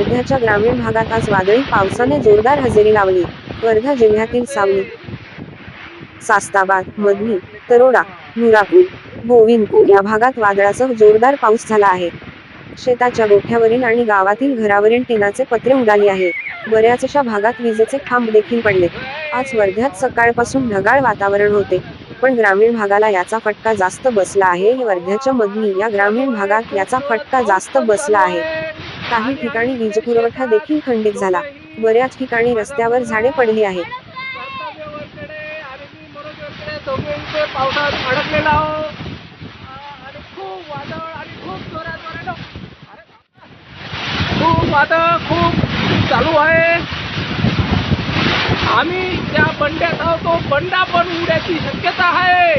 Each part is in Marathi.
वर्ध्याच्या ग्रामीण भागात आज वादळी पावसाने जोरदार हजेरी लावली. वर्धा जिल्ह्यातील सावली सास्ताबाद मधली तरोडा नुरापूर गोविंदपूर या भागात वादळासह जोरदार पाऊस झाला आहे. शेताच्या गोठ्यावरील आणि गावातील घरावरील टिनाचे पत्रे उडाली आहे. बऱ्याचशा भागात विजेचे खांब देखील पडले. आज वर्ध्यात सकाळपासून ढगाळ वातावरण होते. पण ग्रामीण भागाला याचा फटका जास्त बसला आहे. वर्ध्याच्या मधली या ग्रामीण भागात याचा फटका जास्त बसला आहे. काही ठिकाणी वीज पुरवठा देखील खंडित झाला. बऱ्याच ठिकाणी रस्त्यावर झाडे पडली आहेत. पावसात अडकलेला खूप वादळ आणि खूप जोरात खूप वादळ खूप चालू आहे. आम्ही ज्या बंड्यात आहोत तो बंडा पण उड्याची शक्यता आहे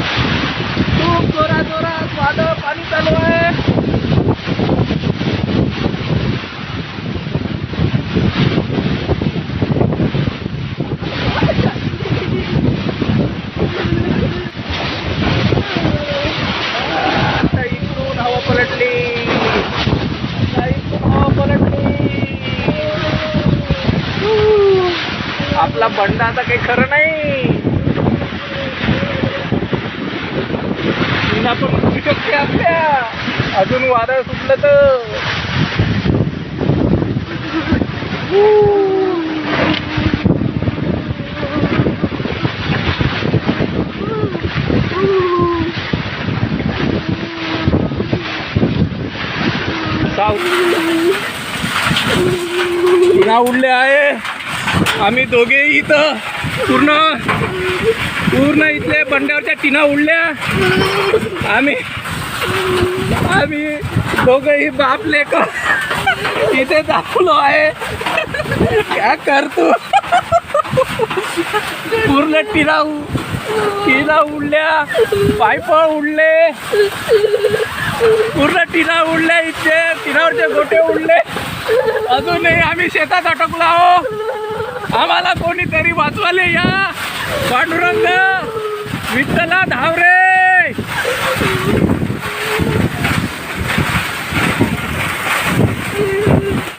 खूप जोरात जोरात वादळ पाणी चालू आहे आता इकडून हवा पलटली आता इकडून हवा पलटली हू. आपला बंड आता काही खरं नाही. आपण पण शकते आपल्या. अजून वादळ सुटलं तर. उडले आहे. आम्ही दोघेही इथं पूर्ण पूर्ण इथले बंड्यावरच्या टिना उडल्या. आम्ही आम्ही दोघंही बाप लेक इथे दाखवलो आहे. काय करतो? पूर्ण टिना टिना उडल्या पायप उडले. पूर्ण टिना उडल्या इथे टिनावरचे गोटे उडले. अजूनही आम्ही शेतात अटकलो आहो आम्हाला कोणीतरी वाचवाले या. पांडुरंग विठ्ठला धावरे